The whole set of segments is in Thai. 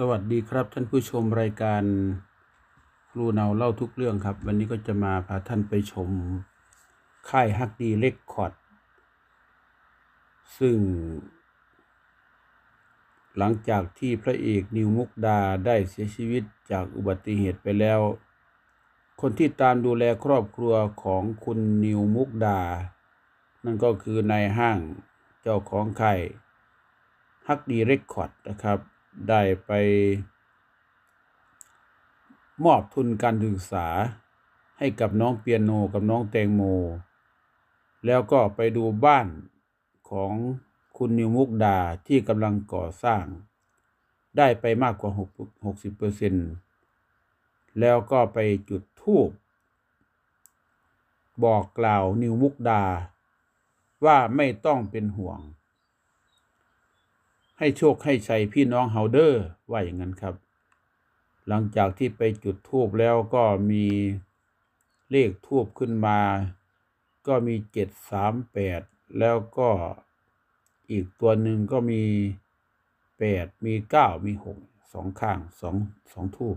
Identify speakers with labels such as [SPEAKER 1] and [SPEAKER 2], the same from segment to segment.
[SPEAKER 1] สวัสดีครับท่านผู้ชมรายการครูเนาเล่าทุกเรื่องครับ วันนี้ก็จะมาพาท่านไปชม ค่ายฮักดีเล็กคอร์ด ซึ่ง หลังจากที่พระเอกนิวมุกดาได้เสียชีวิตจากอุบัติเหตุไปแล้ว คนที่ตามดูแลครอบครัวของคุณนิวมุกดา นั่นก็คือนายห้างเจ้าของค่ายฮักดีเรคคอร์ดนะครับ ได้ไป มอบทุนการศึกษาให้กับน้องเปียโนกับน้องแตงโม แล้วก็ไปดูบ้านของคุณนิวมุกดาที่กำลังก่อสร้าง ได้ไปมากกว่า 60%เปอร์เซ็นต์แล้วก็ไปจุดธูปบอกกล่าวนิวมุกดา ว่าไม่ต้องเป็นห่วง ให้โชคให้ชัยพี่น้องเฮาเดอร์ว่าอย่างนั้นครับ หลังจากที่ไปจุดทูบแล้วก็มีเลขทูบขึ้นมา ก็มีเจ็ดสามแปดแล้วก็อีกตัวหนึ่งก็มีแปดมีเก้ามีหกสองข้างสองสองทูบ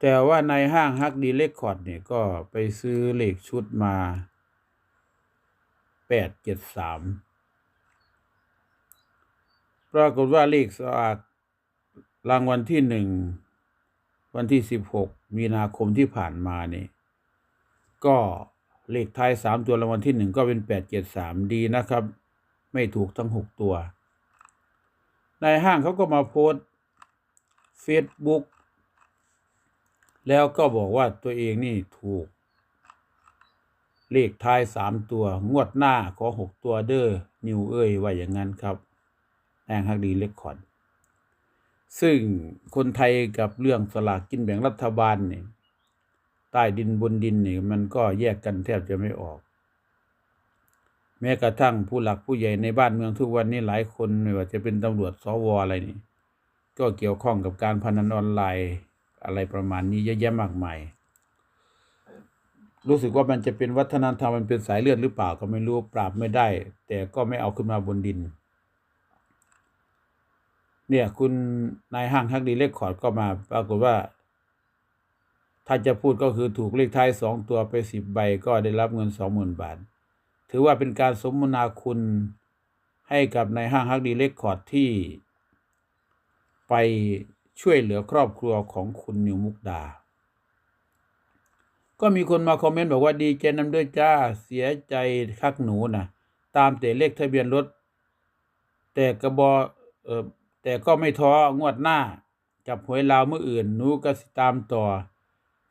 [SPEAKER 1] แต่ว่าในห้างฮักดีเลคคอร์ดเนี่ยก็ไปซื้อเลขชุดมาแปดเจ็ดสาม ปรากฏว่าเลขสลากรางวัลที่หนึ่งวันที่สิบหกมีนาคมที่ผ่านมานี่ก็เลขท้ายสามตัวรางวัลที่หนึ่งก็เป็นแปดเจ็ดสามดีนะครับ ไม่ถูกทั้งหกตัว ในห้างเขาก็มาโพสเฟซบุ๊กแล้วก็บอกว่าตัวเองนี่ถูก เลขท้ายสามตัว งวดหน้าขอหกตัวเด้อนิวเอ้ยว่าอย่างนั้นครับ แองฮักดีเลคคอร์ดซึ่งคนไทยกับเรื่องสลากกินแบ่งรัฐบาลเนี่ยใต้ดินบนดินเนี่ยมันก็แยกกันแทบจะไม่ออก แม้กระทั่งผู้หลักผู้ใหญ่ในบ้านเมืองทุกวันนี้หลายคนไม่ว่าจะเป็นตำรวจสวอะไรนี่ก็เกี่ยวข้องกับการพนันออนไลน์อะไรประมาณนี้เยอะแยะมากมาย รู้สึกว่ามันจะเป็นวัฒนธรรมมันเป็นสายเลือดหรือเปล่าก็ไม่รู้ปราบไม่ได้ แต่ก็ไม่เอาขึ้นมาบนดิน เนี่ยคุณนายห้างฮักดีเลขคอร์ดก็มาปรากฏว่า ถ้าจะพูดก็คือถูกเลขท้ายสองตัวไปสิบใบก็ได้รับเงินสองหมื่นบาท ถือว่าเป็นการสมนาคุณให้กับนายห้างฮักดีเลขคอร์ดที่ ไปช่วยเหลือครอบครัวของคุณนิวมุกดา ก็มีคนมาคอมเมนต์บอกว่าดีใจนำด้วยจ้าเสียใจคักหนูนะตามแต่เลขทะเบียนรถ แต่กระบอเออ แต่ก็ไม่ท้องวดหน้า จับหวยลาวเมื่ออื่นหนูก็สิตามต่อ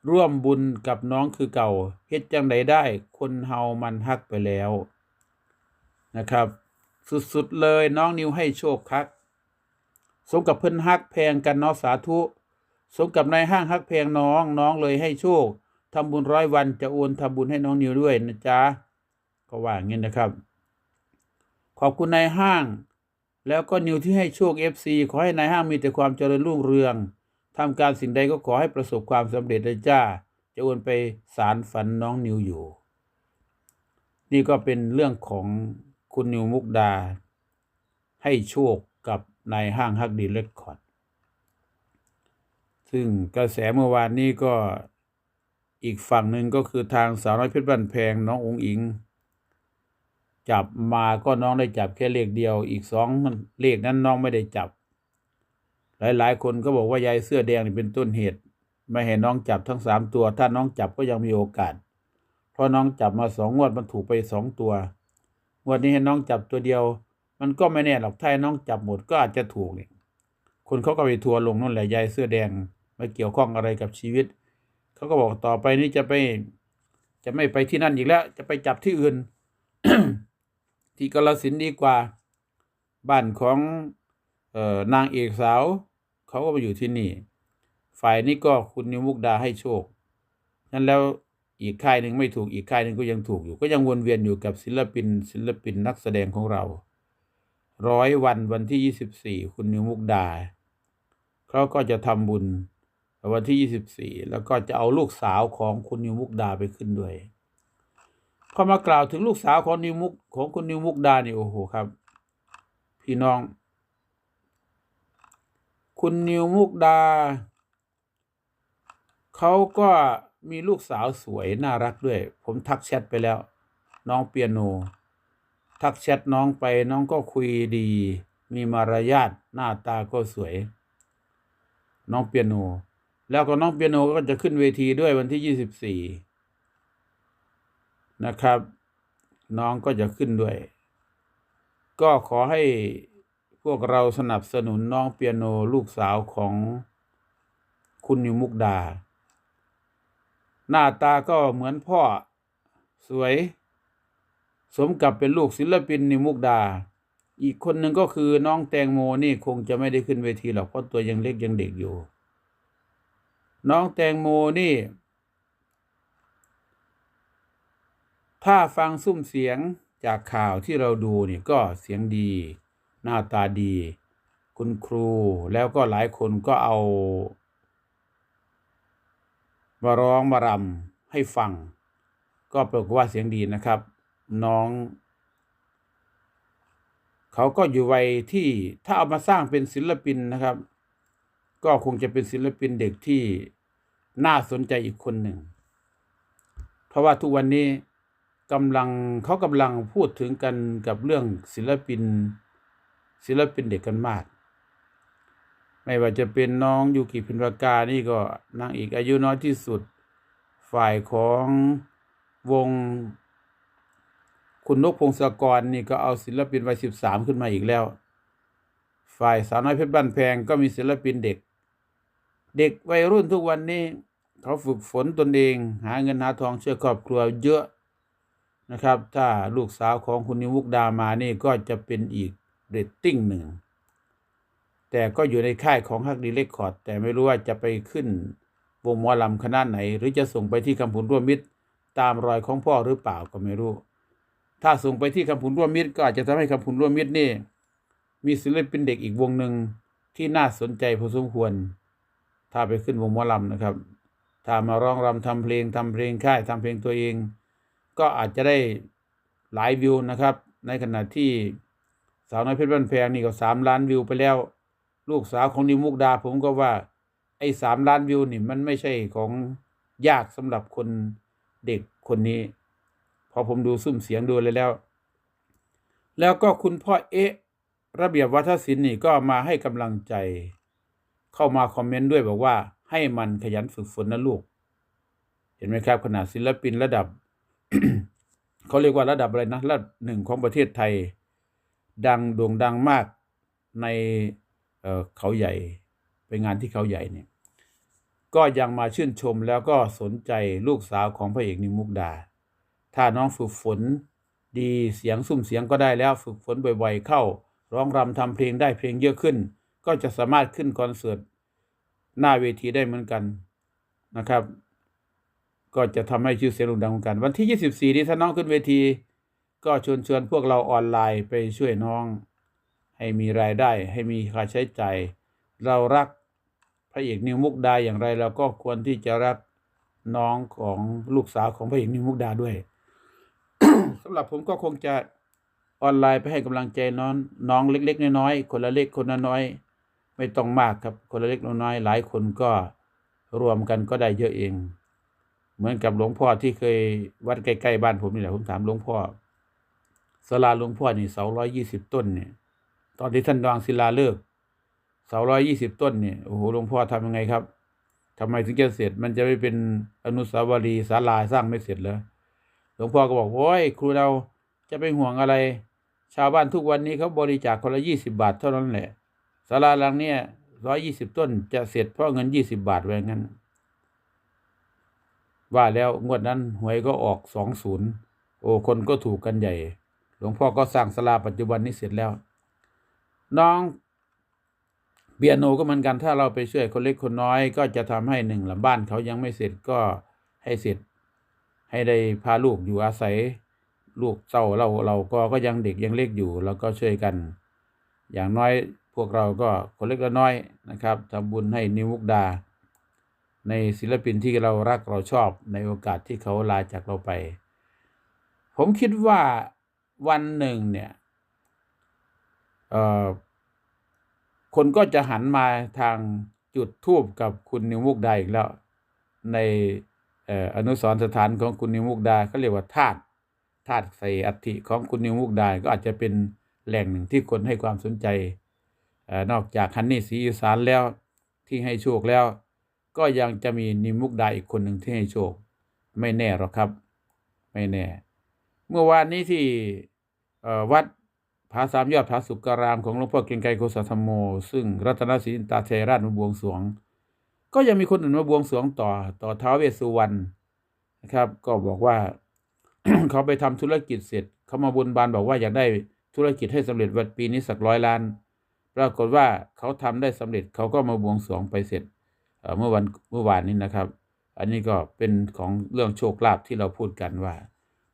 [SPEAKER 1] ร่วมบุญกับน้องคือเก่าเฮ็ดจังใดได้ คนเฮามันฮักไปแล้วนะครับ สุดๆเลยน้องนิวให้โชคคัก สมกับเพิ่นฮักแพงกันเนาะสาธุ สมกับนายห้างฮักแพงน้องน้องเลยให้โชคทำบุญร้อยวันจะโอนทำบุญให้น้องนิวด้วยนะจ๊ะก็ว่าอย่างนี้นะครับ ขอบคุณนายห้าง แล้วก็นิวที่ให้โชค FC ขอให้นายห้างมีแต่ความเจริญรุ่งเรืองทำการสิ่งใดก็ขอให้ประสบความสำเร็จเลยจ้า จะโอนไปสารฝันน้องนิวอยู่ นี่ก็เป็นเรื่องของคุณนิวมุกดา ให้โชคกับนายห้างฮักดีเลคคอร์ดซึ่งกระแสเมื่อวานนี้ก็อีกฝั่งหนึ่งก็คือทางสาวน้อยเพชรบ้านแพงน้ององค์อิง จับมาก็น้องได้จับแค่เลขเดียวอีกสองเลขนั้นน้องไม่ได้จับ หลายๆ คนก็บอกว่ายายเสื้อแดงนี่เป็นต้นเหตุ ไม่ให้น้องจับทั้งสามตัว ถ้าน้องจับก็ยังมีโอกาส เพราะน้องจับมาสองงวดมันถูกไปสองตัวงวดนี้ให้น้องจับตัวเดียว มันก็ไม่แน่หรอกถ้าน้องจับหมดก็อาจจะถูกนี่คนเขาก็ไปทัวร์ลงนั่นแหละยายเสื้อแดงไม่เกี่ยวข้องอะไรกับชีวิตเขาก็บอกต่อไปนี้จะไป จะไม่ไปที่นั่นอีกแล้ว จะไปจับที่อื่น ที่กาลสินดีกว่า บ้านของออนางเอกสาว เขาก็มาอยู่ที่นี่ ฝ่ายนี้ก็คุณนิวมุกดาให้โชคนั้นแล้วอีกค่ายหนึ่งไม่ถูกอีกค่ายหนึ่งก็ยังถูกอยู่ ก็ยังวนเวียนอยู่กับศิลปิน ศิลปินนักแสดงของเรา ร้อยวันวันที่ยี่สิบสี่คุณนิวมุกดาเขาก็จะทำบุญวันที่ยี่สิบสี่แล้วก็จะเอาลูกสาวของคุณนิวมุกดาไปขึ้นด้วย พอมากล่าวถึงลูกสาวของนิวมุกของคุณนิวมุกดาเนี่ยโอ้โหครับ พี่น้อง คุณนิวมุกดาเขาก็มีลูกสาวสวยน่ารักด้วย ผมทักแชทไปแล้ว น้องเปียโน ทักแชทน้องไปน้องก็คุยดี มีมารยาทหน้าตาก็สวย น้องเปียโน แล้วก็น้องเปียโนก็จะขึ้นเวทีด้วยวันที่ยี่สิบสี่ นะครับ น้องก็จะขึ้นด้วย ก็ขอให้พวกเราสนับสนุนน้องเปียโนลูกสาวของคุณนิวมุกดา หน้าตาก็เหมือนพ่อสวย สมกับเป็นลูกศิลปินนิมุกดา อีกคนหนึ่งก็คือน้องแตงโมนี่คงจะไม่ได้ขึ้นเวทีหรอกเพราะตัวยังเล็กยังเด็กอยู่ น้องแตงโมนี่ ถ้าฟังซุ้มเสียงจากข่าวที่เราดูนี่ก็เสียงดี หน้าตาดี คุณครูแล้วก็หลายคนก็เอามาร้องมารำให้ฟัง ก็ปรากฏว่าเสียงดีนะครับ น้อง เขาก็อยู่วัยที่ถ้าเอามาสร้างเป็นศิลปินนะครับ ก็คงจะเป็นศิลปินเด็กที่น่าสนใจอีกคนหนึ่ง เพราะว่าทุกวันนี้ กำลังเขากำลังพูดถึงกันกับเรื่องศิลปิน ศิลปินเด็กกันมาก ไม่ว่าจะเป็นน้องยูกิพินรากานี่ก็นางเอกอายุน้อยที่สุด ฝ่ายของวง คุณนกพงศกรนี่ก็เอาศิลปินวัยสิบสามขึ้นมาอีกแล้ว ฝ่ายสาวน้อยเพชรบ้านแพงก็มีศิลปินเด็ก เด็กวัยรุ่นทุกวันนี้ เขาฝึกฝนตนเอง หาเงินหาทองช่วยครอบครัวเยอะ นะครับ ถ้าลูกสาวของคุณนิวุกดามานี่ก็จะเป็นอีกเรตติ้งหนึ่ง แต่ก็อยู่ในค่ายของฮักดีเลคคอร์ดแต่ไม่รู้ว่าจะไปขึ้นวงหมอลำคณะไหน หรือจะส่งไปที่คำผุนร่วมมิตร ตามรอยของพ่อหรือเปล่าก็ไม่รู้ ถ้าส่งไปที่คำผุนร่วมมิตร ก็อาจจะทำให้คำผุนร่วมมิตรนี่ มีศิลปินเด็กอีกวงหนึ่งที่น่าสนใจพอสมควร ถ้าไปขึ้นวงหมอลำนะครับ ถ้ามาร้องรำทำเพลงทำเพลงค่ายทำเพลงตัวเอง ก็อาจจะได้หลายวิวนะครับ ในขณะที่สาวน้อยเพชรบ้านแพงนี่ก็สามล้านวิวไปแล้ว ลูกสาวของนิวมุกดา ผมก็ว่าไอ้สามล้านวิวนี่มันไม่ใช่ของยากสำหรับคนเด็กคนนี้ พอผมดูซุ้มเสียงดูเลยแล้ว แล้วก็คุณพ่อเอ๊ะระเบียบวัฒนศิลป์นี่ก็มาให้กำลังใจ เข้ามาคอมเมนต์ด้วยบอกว่าให้มันขยันฝึกฝนนะลูก เห็นไหมครับขนาดศิลปินระดับ เขาเรียกว่าระดับอะไรนะระดับหนึ่งของประเทศไทย ดังโด่งดังมากในเเขาใหญ่ไปงานที่เขาใหญ่เนี่ย ก็ยังมาชื่นชมแล้วก็สนใจลูกสาวของพระเอกนิมุกดา ถ้าน้องฝึกฝนดีเสียงสุ่มเสียงก็ได้แล้วฝึกฝนบ่อยๆเข้า ร้องรำทำเพลงได้เพลงเยอะขึ้น ก็จะสามารถขึ้นคอนเสิร์ตหน้าเวทีได้เหมือนกันนะครับ ก็จะทำให้ชื่อเสียงโด่งดังเหมือนกัน วันที่ 24 นี้ถ้าน้องขึ้นเวที ก็ชวนชวนพวกเราออนไลน์ไปช่วยน้อง ให้มีรายได้ ให้มีค่าใช้จ่ายเรารักพระเอกนิวมุกดาอย่างไรเราก็ควรที่จะรักน้องของลูกสาวของพระเอกนิวมุกดาด้วยสำหรับผมก็คงจะออนไลน์ไปให้กำลังใจน้องน้องเล็ก ๆ น้อยๆคนละเล็กคนละน้อย ไม่ต้องมากครับคนละเล็กน้อยหลายคนก็รวมกันก็ได้เยอะเอง เหมือนกับหลวงพ่อที่เคยวัดใกล้ๆบ้านผมนี่แหละผมถามหลวงพ่อศาลาหลวงพ่อนี่เสาร้อยยี่สิบต้นเนี่ย ตอนที่ท่านวางศิลาฤกษ์เสาร้อยยี่สิบต้นเนี่ยโอ้โหหลวงพ่อทำยังไงครับทำไมถึงจะเสร็จมันจะไม่เป็นอนุสาวรีย์ศาลาสร้างไม่เสร็จเหรอหลวงพ่อก็บอกโอ้ยครูเราจะไปห่วงอะไร ชาวบ้านทุกวันนี้เขาบริจาคคนละยี่สิบาทเท่านั้นแหละศาลาหลังเนี่ยร้อยยี่สิบต้นจะเสร็จเพราะเงินยี่สิบาทไว้งั้น ว่าแล้วงวดนั้นหวยก็ออกสองศูนย์โอ้คนก็ถูกกันใหญ่ หลวงพ่อก็สร้างศาลาปัจจุบันนี้เสร็จแล้ว น้องเปียโนก็เหมือนกันถ้าเราไปช่วยคนเล็กคนน้อย ก็จะทำให้หนึ่งหลำบ้านเขายังไม่เสร็จก็ให้เสร็จ ให้ได้พาลูกอยู่อาศัย ลูกเศร้าเราเราก็ก็ยังเด็กยังเล็กอยู่เราก็ช่วยกัน อย่างน้อยพวกเราก็คนเล็กละน้อยนะครับทำบุญให้นิวมุกดา ในศิลปินที่เรารักเราชอบในโอกาสที่เขาลาจากเราไป ผมคิดว่าวันหนึ่งเนี่ยคนก็จะหันมาทางจุดทูบกับคุณนิวมุกดาอีกแล้ว ในอออนุสรสถานของคุณนิวมุกดาเขาเรียกว่าธาตุธาตุใส่อัฐิของคุณนิวมุกดาก็อาจจะเป็นแหล่งหนึ่งที่คนให้ความสนใจออนอกจากฮันนี่ศรีอีสานแล้วที่ให้โชคแล้ว ก็ยังจะมีนิมุกดาอีกคนหนึ่งที่ให้โชค ไม่แน่หรอกครับ ไม่แน่ เมื่อวานนี้ที่วัดผาสามยอดผาสุกรามของหลวงพ่อเกรียงไกรโกษธรรมโม ซึ่งรัตนศรีอินตาเทราชมาบวงสรวง ก็ยังมีคนอื่นมาบวงสรวงต่อต่อท้าวเวสสุวรรณนะครับ ก็บอกว่าเขาไปทำธุรกิจเสร็จ เขามาบนบานบอกว่าอยากได้ธุรกิจให้สำเร็จวันปีนี้สักร้อยล้าน ปรากฏว่าเขาทำได้สำเร็จเขาก็มาบวงสรวงไปเสร็จ เมื่อวันเมื่อวานนี้นะครับ อันนี้ก็เป็นของเรื่องโชคลาภที่เราพูดกันว่า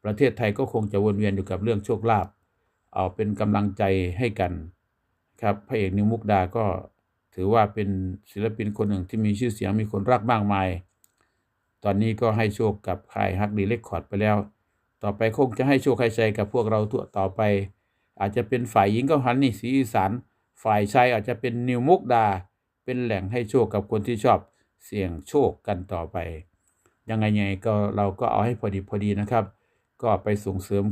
[SPEAKER 1] ประเทศไทยก็คงจะวนเวียนอยู่กับเรื่องโชคลาภเอาเป็นกำลังใจให้กันครับพระเอกนิวมุกดาก็ถือว่าเป็นศิลปินคนหนึ่งที่มีชื่อเสียงมีคนรักมากมาย ตอนนี้ก็ให้โชคกับค่ายฮักดีเลคคอร์ดไปแล้ว ต่อไปคงจะให้โชคให้ชัยกับพวกเราทั่วต่อไป อาจจะเป็นฝ่ายหญิงก็ฮันนี่สีอีสานฝ่ายชายอาจจะเป็นนิวมุกดา เป็นแหล่งให้โชคกับคนที่ชอบเสี่ยงโชคกันต่อไป ยังไงไงก็เราก็เอาให้พอดีพอดีนะครับ ก็ไปส่งเสริม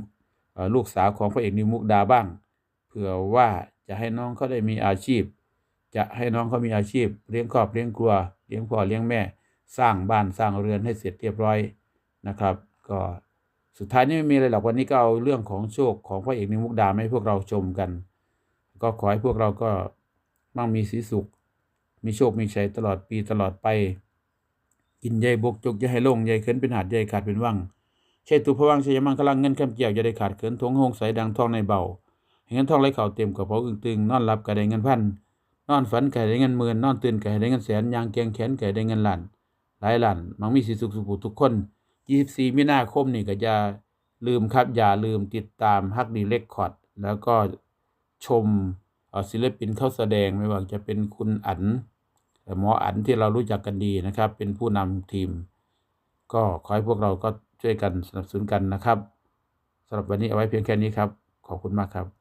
[SPEAKER 1] ลูกสาวของพระเอกนิวมุกดาบ้าง เผื่อว่าจะให้น้องเขาได้มีอาชีพ จะให้น้องเขามีอาชีพ เลี้ยงครอบเลี้ยงครัวเลี้ยงพ่อเลี้ยงแม่ สร้างบ้านสร้างเรือนให้เสร็จเรียบร้อยนะครับ ก็สุดท้ายนี้ไม่มีอะไรหรอกวันนี้ก็เอาเรื่องของโชคของพระเอกนิวมุกดามาให้พวกเราชมกัน ก็ขอให้พวกเราก็มั่งมีสีสุข มีโชคมีชัยตลอดปีตลอดไป กินใยบกจกอย่าให้ลงใยเขินเป็นหาดใยขาดเป็นว่างใช่ตุพวังใช่ยมังคลังเงินคำเกี่ยวอย่าได้ขาดเขินทงหงใสดังทองในเบาให้เงินทองไหลเข่าเต็มกระเป๋าอึ้งตึงนอนหลับก็ได้เงินพันนอนฝันก็ได้เงินหมื่นนอนตื่นก็ได้เงินแสนยางแกงแขนก็ได้เงินล้านหลายล้านมังมีสีสุขสุขทุกคน24มีนาคมนี่ก็อย่าลืมครับอย่าลืมติดตามฮักดีเลคคอร์ดแล้วก็ชม ศิลปินเข้าแสดงไม่ว่าจะเป็นคุณอันหมออันที่เรารู้จักกันดีนะครับ เป็นผู้นำทีม ก็ขอให้พวกเราก็ช่วยกันสนับสนุนกันนะครับสำหรับวันนี้เอาไว้เพียงแค่นี้ครับ ขอบคุณมากครับ